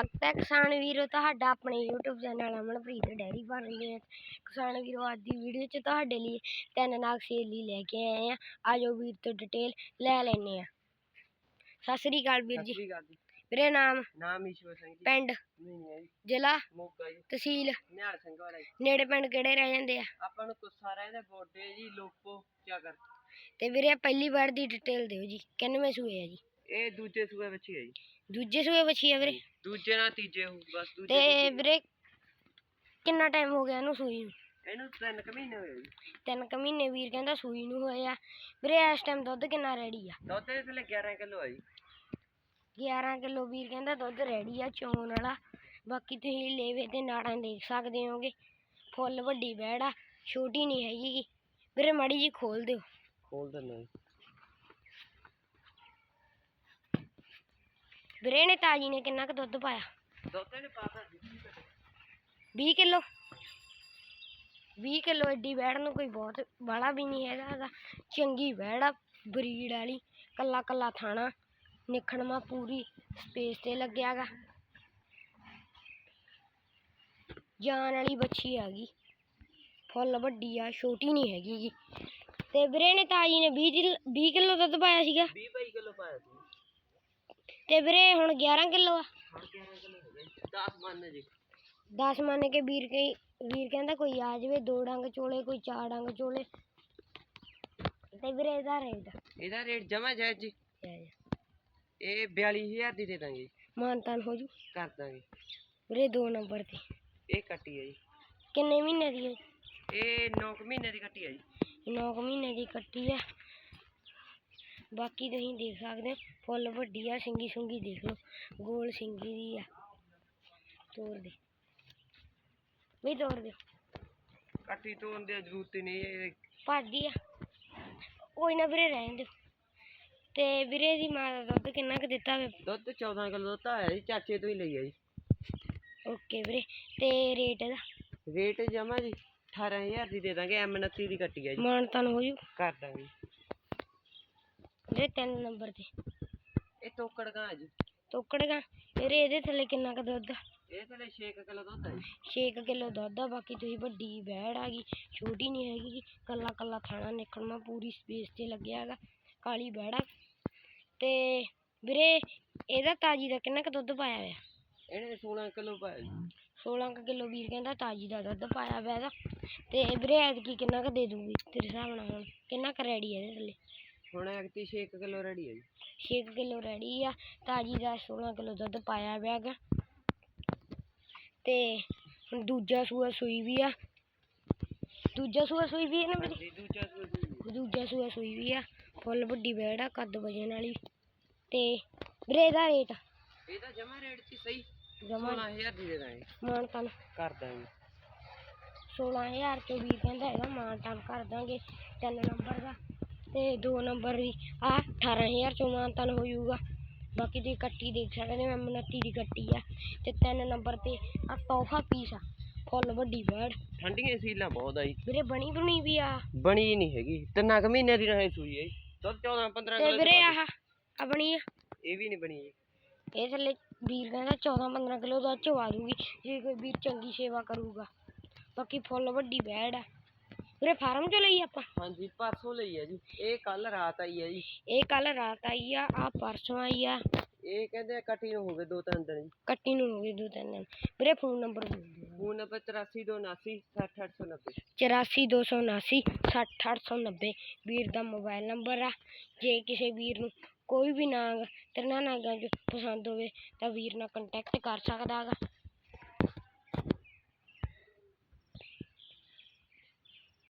ਸਵਾਗਤ ਹੈ ਕਿਸਾਨ ਵੀਰੋ ਤੁਹਾਡਾ ਆਪਣੇ YouTube channel Amanpreet dairy farm ਦੇ ਕਿਸਾਨ ਵੀਰੋ ਅੱਜ ਦੀ ਵੀਡੀਓ 'ਚ ਤੁਹਾਡੇ ਲਈ ਤਿੰਨ ਨਾਗ ਸੇਲੀ ਲੈ ਕੇ ਆਏ ਆ। ਆਜੋ ਵੀਰ ਤੋਂ ਡਿਟੇਲ ਲੈ ਲੈਨੇ ਆ। ਸਤਿ ਸ੍ਰੀ ਅਕਾਲ ਵੀਰ ਜੀ। ਵੀਰੇ ਨਾਮ? ਨਾਮ ਈਸ਼ਵਰ ਸਿੰਘ ਜੀ। ਪਿੰਡ? ਜ਼ਿਲ੍ਹਾ? ਮੋਗਾ ਜੀ। ਤਹਿਸੀਲ? ਨਿਹਾਲ ਸਿੰਘ ਵਾਲਾ ਜੀ। ਨੇੜੇ ਪਿੰਡ ਕਿਹੜੇ ਰਹਿ ਜਾਂਦੇ ਆ? ਆਪਾਂ ਨੂੰ ਕੁੱਸਾ ਰਹਿੰਦਾ ਬੋਡੇ ਜੀ ਲੋਪੋ ਚਾਗਰ ਤੇ ਵੀਰੇ ਪਹਿਲੀ ਵਾਰ ਦੀ ਡਿਟੇਲ ਦਿਓ ਜੀ। ਕਿੰਨਵੇਂ ਸੂਏ ਆ ਜੀ? ਇਹ ਦੂਜੇ ਸੂਏ ਵਿੱਚ ਹੀ ਹੈ ਜੀ। ਦੂਜੇ ਸੂਏ ਆ ਵੀਰੇ। ਦੂਜੇ ਨਾਲ ਤੀਜੇ ਹੋਊ ਬਸ ਦੂਜੇ ਤੇ। ਵੀਰੇ ਕਿੰਨਾ ਟਾਈਮ ਹੋ ਗਿਆ ਇਹਨੂੰ ਸੂਈ ਨੂੰ? ਇਹਨੂੰ ਤਿੰਨ ਕੁ ਮਹੀਨੇ ਹੋਏ ਜੀ। ਤਿੰਨ ਕੁ ਮਹੀਨੇ ਵੀਰ ਕਹਿੰਦਾ ਸੂਈ ਨੂੰ ਹੋਏ ਆ। ਵੀਰੇ ਇਸ ਟਾਈਮ ਦੁੱਧ ਕਿੰਨਾ ਰੈਡੀ ਆ? ਦੁੱਧ ਦੇ ਥੱਲੇ 11 ਕਿਲੋ ਆ ਜੀ। 11 ਕਿਲੋ ਵੀਰ ਕਹਿੰਦਾ ਦੁੱਧ ਰੈਡੀ ਆ ਚੋਣ ਵਾਲਾ। ਬਾਕੀ ਤੁਸੀਂ ਲੇਵੇ ਤੇ ਨਾੜਾਂ ਦੇਖ ਸਕਦੇ ਹੋਗੇ। ਫੁੱਲ ਵੱਡੀ ਬੈੜ ਆ ਛੋਟੀ ਨਹੀਂ ਹੈਗੀ ਗੀ। ਵੀਰੇ ਮਾੜੀ ਜੀ ਖੋਲ ਦਿਓ। ਖੋਲ ਦਿੰਦਾ ਜੀ। ਵੀਰੇ ਨੇ ਤਾਜੀ ਨੇ ਕਿੰਨਾ ਕੁ ਦੁੱਧ ਪਾਇਆ? ਦੁੱਧ ਇਹਨੇ ਪਾਤਾ ਜੀ 20 ਕਿਲੋ। 20 ਕਿਲੋ? ਐਡੀ ਬੈੜ ਨੂੰ ਕੋਈ ਬਹੁਤ ਬਾਲਾ ਵੀ ਨਹੀਂ ਹੈਗਾ। ਚੰਗੀ ਬੈੜ ਆ ਬਰੀਡ ਵਾਲੀ ਕੱਲਾ ਕੱਲਾ ਥਾਣਾ ਨਿਖਣਮਾ ਪੂਰੀ ਸਪੇਸ ਤੇ ਲੱਗਿਆ ਗਾ ਜਾਨ ਵਾਲੀ ਬੱਚੀ ਆ ਗਈ। ਫੁੱਲ ਵੱਡੀ ਆ ਛੋਟੀ ਨਹੀਂ ਹੈਗੀ ਗੀ। ਤੇ ਵੀਰੇ ਨੇ ਤਾਜੀ ਨੇ 20 ਕਿਲ- 20 ਕਿਲੋ ਦੁੱਧ ਪਾਇਆ ਸੀਗਾ? 20 22 ਕਿਲੋ ਪਾਇਆ ਸੀ। ਤੇ ਵੀਰੇ ਹੁਣ 11 ਕਿਲੋ ਆ। ਹੁਣ 11 ਕਿਲੋ ਹੋ ਗਏ। 10 ਮੰਨ ਜੀ। 10 ਮੰਨ ਕੇ ਵੀਰ ਕਈ ਵੀਰ ਕਹਿੰਦਾ ਕੋਈ ਆ ਜਾਵੇ ਦੋ ਡੰਗ ਚੋਲੇ ਕੋਈ ਚਾਰ ਡੰਗ ਚੋਲੇ। ਤੇ ਵੀਰੇ ਇਹਦਾ ਰੇਟ ਇਹਦਾ ਰੇਟ ਜਮਾ ਜਾਇਜ਼ ਜੀ। ਇਹ 42000 ਦੀ ਦੇ ਦਾਂਗੇ। ਮਾਨਤਾਨ ਹੋ ਜੂ। ਕਰ ਦਾਂਗੇ। ਵੀਰੇ ਦੋ ਨੰਬਰ ਤੇ। ਇਹ ਕੱਟੀ ਹੈ ਜੀ। ਕਿੰਨੇ ਮਹੀਨੇ ਦੀ ਹੈ ਇਹ 9 ਮਹੀਨੇ ਦੀ ਕੱਟੀ ਹੈ ਜੀ। 9 ਮਹੀਨੇ ਦੀ ਕੱਟੀ ਆ। ਬਾਕੀ ਤੁਸੀਂ ਦੇਖ ਸਕਦੇ ਹੋ ਫੁੱਲ ਵੱਡੀ ਆ ਸਿੰਗੀ ਸੁੰਗੀ ਦੇਖ ਲਓ ਗੋਲ ਸਿੰਗੀ ਦੀ ਆ। ਤੋੜ ਦੇ। ਵੀ ਤੋੜ ਦਿਓ। ਕੱਟੀ ਤੋੜਨ ਦੀ ਜ਼ਰੂਰਤ ਹੀ ਨਹੀਂ ਇਹ। ਭੱਜਦੀ ਆ। ਕੋਈ ਨਾ ਵੀਰੇ ਰਹਿਣ ਦਿਓ। ਤੇ ਵੀਰੇ ਦੀ ਮਾਂ ਦਾ ਦੁੱਧ ਕਿੰਨਾ ਕੁ ਦਿੱਤਾ ਵੇ? ਦੁੱਧ 14 ਕਿਲੋ ਦੁੱਧ ਆਇਆ ਜੀ ਚਾਚੇ ਤੋਂ ਹੀ ਲਈ ਆ ਜੀ। ਓਕੇ ਵੀਰੇ ਤੇ ਰੇਟ ਇਹਦਾ? ਰੇਟ ਜਮਾ ਜੀ 18000 ਦੀ ਦੇ ਦਾਂਗੇ ਐਮ 29 ਦੀ ਕੱਟੀ ਆ ਜੀ। ਮਾਨਤਾਨ ਹੋ ਜੂ। ਕਰ ਦਾਂਗੇ। ਵੀਰੇ ਤਿੰਨ ਨੰਬਰ ਤੇ। ਇਹ ਤੋਕੜ ਗਾਂ ਜੀ। ਤੋਕੜਗਾ ਵੀਰੇ ਇਹਦੇ ਥੱਲੇ ਕਿੰਨਾ ਕੁ ਦੁੱਧ ਇਹ ਥਲੇ 6 ਕਿਲੋ ਦੁੱਧ ਆ ਜੀ। 6 ਕਿਲੋ ਦੁੱਧ ਆ ਬਾਕੀ ਤੁਸੀਂ ਵੱਡੀ ਬੈੜ ਆ ਗਈ ਛੋਟੀ ਨਹੀਂ ਹੈਗੀ ਗੀ। ਕੱਲਾ ਕੱਲਾ ਖਾਣਾ ਨਿਕਲਣਾ ਪੂਰੀ ਸਪੇਸ ਤੇ ਲੱਗਿਆ ਹੈਗਾ ਕਾਲੀ ਬੈੜ ਆ। ਤੇ ਵੀਰੇ ਇਹਦਾ ਤਾਜੀ ਦਾ ਕਿੰਨਾ ਕੁ ਦੁੱਧ ਪਾਇਆ ਹੋਇਆ? ਇਹਨੇ 16 ਕਿਲੋ ਪਾਇਆ ਜੀ। 16 ਕੁ ਕਿਲੋ ਵੀਰ ਕਹਿੰਦਾ ਤਾਜੀ ਦਾ ਦੁੱਧ ਪਾਇਆ ਹੋਇਆ ਇਹਦਾ ਤੇ ਵੀਰੇ ਐਤਕੀ ਕਿੰਨਾ ਕੁ ਦੇ ਦੂਗੀ ਤੇਰੇ ਹਿਸਾਬ ਨਾਲ ਹੁਣ? ਕਿੰਨਾ ਕੁ ਰੈਡੀ ਹੈ ਇਹਦੇ ਥੱਲੇ? ਹੁਣ ਐਕਤੀ 6 ਕਿਲੋ ਰੈਡੀ ਆ ਜੀ। 6 ਕਿਲੋ ਰੈਡੀ ਆ ਤਾਜੀ ਦਾ 16 ਕਿਲੋ ਦੁੱਧ ਪਾਇਆ ਹੋਇਆ ਹੈਗਾ। ਤੇ ਹੁਣ ਦੂਜਾ ਸੂਆ ਸੂਈ ਵੀ ਆ। ਦੂਜਾ ਸੂਆ ਸੂਈ ਵੀ ਹੈ ਨਾ ਜੀ ਦੂਜਾ ਸੂਆ ਦੂਜਾ ਸੂਆ ਸੂਈ ਵੀ ਆ ਫੁੱਲ ਵੱਡੀ ਬੈੜ ਆ ਕੱਦ ਵਜਨ ਵਾਲੀ। ਤੇ ਵੀਰੇ ਦਾ ਰੇਟ? ਇਹਦਾ ਜਮਾ ਰੇਟ ਸੀ ਸਹੀ। ਜਮਾ 16000 ਦੀ ਦੇ ਦਾਂਗੇ। ਮਾਨ ਤਨ। ਕਰ ਦਾਂਗੇ। 16000 ਤੇ ਵੀਰ ਕਹਿੰਦਾ ਹੈਗਾ ਮਾਨ ਤਨ ਕਰ ਦਾਂਗੇ। ਤਿੰਨ ਨੰਬਰ ਦਾ। ਤੇ ਦੋ ਨੰਬਰ ਵੀ ਆ 18000 ਚੋਂ ਮਾਨ ਤਨ ਹੋ ਜਾਊਗਾ। ਬਾਕੀ ਤੁਸੀਂ ਕੱਟੀ ਦੇਖ ਸਕਦੇ ਹੋ 29 ਦੀ ਕੱਟੀ ਆ। ਤੇ ਤਿੰਨ ਨੰਬਰ ਤੇ ਆ ਤੋਹਫਾ ਪੀਸ ਆ ਫੁੱਲ ਵੱਡੀ ਬੈੜ ਠੰਡੀਆਂ ਸੀਲਾਂ ਬਹੁਤ ਆ ਜੀ। ਵੀਰੇ ਬਣੀ ਬਣੀ ਵੀ ਆ। ਬਣੀ ਨਹੀਂ ਹੈਗੀ। ਤਿੰਨਾਂ ਕੁ ਮਹੀਨੇ ਦੀ ਰਹੇ ਸੂਈ ਜੀ। ਦੁੱਧ 14 15 ਤੇ ਕਿਲੋ ਵੀਰੇ ਆਹ ਆ ਬਣੀ ਆ। ਇਹ ਵੀ ਨਹੀਂ ਬਣੀ ਜੀ। ਇਹ ਥੱਲੇ ਵੀਰ ਕਹਿੰਦਾ 14 15 ਕਿਲੋ ਦਾ ਚਵਾ ਦੂਗੀ। ਜੇ ਕੋਈ ਵੀਰ ਚੰਗੀ ਸੇਵਾ ਕਰੂਗਾ। ਬਾਕੀ ਫੁੱਲ ਵੱਡੀ ਬੈੜ ਆ। ਵੀਰੇ ਫਾਰਮ ਚੋਂ ਲਈ ਆਪਾਂ? ਹਾਂਜੀ ਪਰਸੋਂ ਲਈ ਹੈ ਜੀ। ਇਹ ਕੱਲ ਰਾਤ ਆਈ ਹੈ ਜੀ। ਇਹ ਕੱਲ ਰਾਤ ਆਈ ਆ ਆ ਪਰਸੋਂ ਆਈ ਆ। ਇਹ ਕਹਿੰਦੇ ਆ ਕੱਟੀ ਨੂੰ ਹੋ ਗਏ ਦੋ ਤਿੰਨ ਦਿਨ ਜੀ। ਕੱਟੀ ਨੂੰ ਹੋ ਗਏ ਦੋ ਤਿੰਨ ਦਿਨ। ਵੀਰੇ ਫੋਨ ਨੰਬਰ ਬੋਲ ਦਿਓ। ਫੋਨ ਨੰਬਰ 8429 60890 84279 60890 ਵੀਰ ਦਾ ਮੋਬਾਈਲ ਨੰਬਰ ਆ। ਜੇ ਕਿਸੇ ਵੀਰ ਨੂੰ ਕੋਈ ਵੀ ਨਾਗ ਤਿੰਨਾਂ ਨਾਗਾਂ ਚ ਪਸੰਦ ਹੋਵੇ ਤਾਂ ਵੀਰ ਨਾਲ ਕੰਟੈਕਟ ਕਰ ਸਕਦਾ ਗਾ